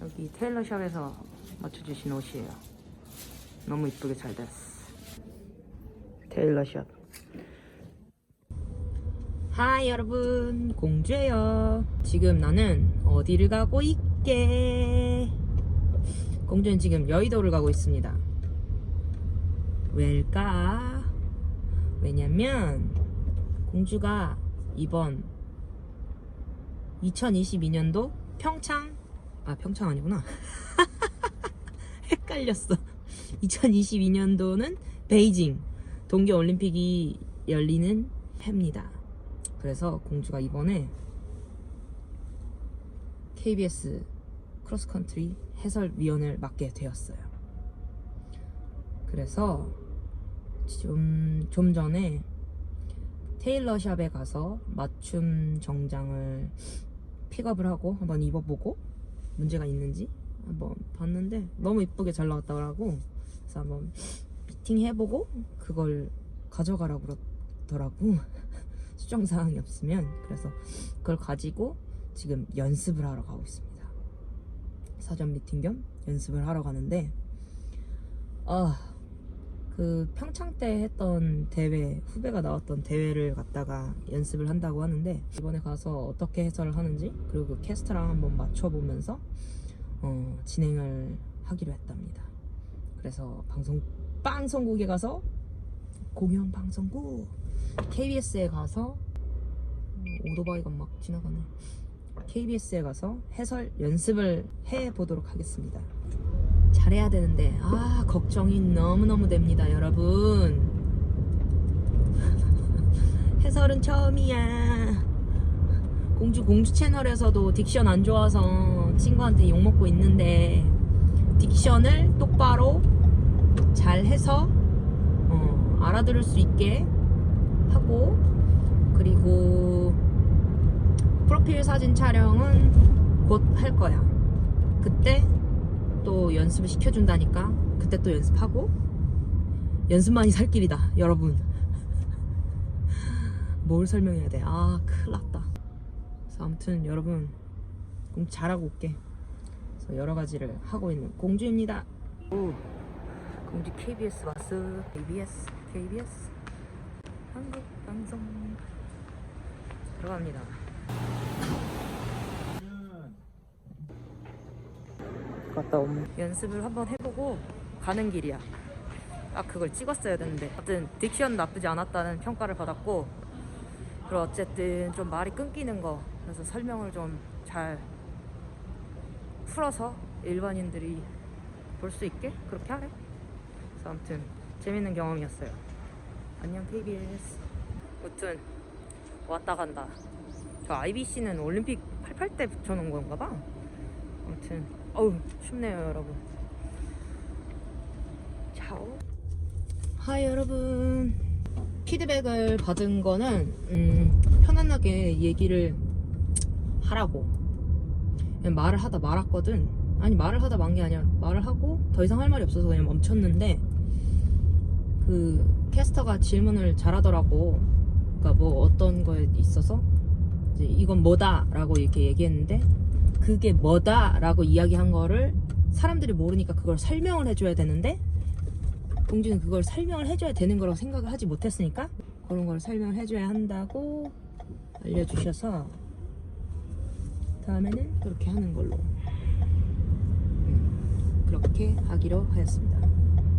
여기 테일러샵에서 맞춰주신 옷이에요. 너무 이쁘게 잘 됐어. 테일러샵. 하이 여러분 공주예요. 지금 나는 어디를 가고 있게? 공주는 지금 여의도를 가고 있습니다. 왜일까? 왜냐면 공주가 이번 2022년도 평창 아 평창 아니구나. 헷갈렸어. 2022년도는 베이징 동계올림픽이 열리는 해입니다. 그래서 공주가 이번에 KBS 크로스컨트리 해설위원을 맡게 되었어요. 그래서 좀, 좀 전에 테일러샵에 가서 맞춤 정장을 픽업을 하고 한번 입어보고 문제가 있는지 한번 봤는데 너무 이쁘게 잘 나왔더라고 그래서 한번 피팅 해보고 그걸 가져가라고 그러더라고. 수정 사항이 없으면. 그래서 그걸 가지고 지금 연습을 하러 가고 있습니다. 사전 미팅 겸 연습을 하러 가는데 아 그 평창 때 했던 대회 후배가 나왔던 대회를 갔다가 연습을 한다고 하는데 이번에 가서 어떻게 해설을 하는지 그리고 그 캐스터랑 한번 맞춰보면서 어, 진행을 하기로 했답니다. 그래서 방송 방송국에 가서 공영 방송국 KBS에 가서 음, 오토바이가 막 지나가네. KBS에 가서 해설 연습을 해 보도록 하겠습니다. 잘해야 되는데. 아 걱정이 너무너무 됩니다 여러분. 해설은 처음이야. 공주 공주 채널에서도 딕션 안 좋아서 친구한테 욕먹고 있는데 딕션을 똑바로 잘 해서 어, 알아들을 수 있게 하고 그리고 프로필 사진 촬영은 곧 할 거야. 그때 또 연습을 시켜준다니까 그때 또 연습하고 연습만이 살 길이다 여러분. 뭘 설명해야 돼 아 큰일 났다. 그래서 아무튼 여러분 꼭 잘하고 올게. 그래서 여러 가지를 하고 있는 공주입니다. 오, 공주 KBS 왔어 KBS KBS 한국 방송. 들어갑니다 갔다 오면 연습을 한번 해보고 가는 길이야. 딱 그걸 찍었어야 되는데. 어쨌든 딕션 나쁘지 않았다는 평가를 받았고, 그리고 어쨌든 좀 말이 끊기는 거, 그래서 설명을 좀 잘 풀어서 일반인들이 볼 수 있게 그렇게 하래. 그래서 아무튼 재밌는 경험이었어요. 안녕 KBS. 아무튼 왔다 간다. 저 IBC는 올림픽 88때 붙여놓은 건가 봐. 아무튼. 어우 춥네요 여러분. 차오. 하이 여러분. 피드백을 받은 거는 음, 편안하게 얘기를 하라고. 말을 하다 말았거든. 아니 말을 하다 만 게 아니라 말을 하고 더 이상 할 말이 없어서 그냥 멈췄는데 그 캐스터가 질문을 잘하더라고. 그러니까 뭐 어떤 거에 있어서 이제 이건 뭐다 라고 이렇게 얘기했는데 그게 뭐다라고 이야기한 거를 사람들이 모르니까 그걸 설명을 해줘야 되는데 공주는 그걸 설명을 해줘야 되는 거라고 생각을 하지 못했으니까 그런 걸 설명을 해줘야 한다고 알려주셔서 다음에는 그렇게 하는 걸로. 음, 그렇게 하기로 하였습니다.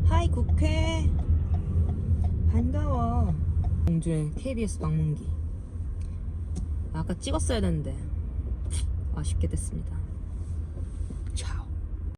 하이 국회! 반가워. 공주의 KBS 방문기. 아까 찍었어야 되는데 아쉽게 됐습니다.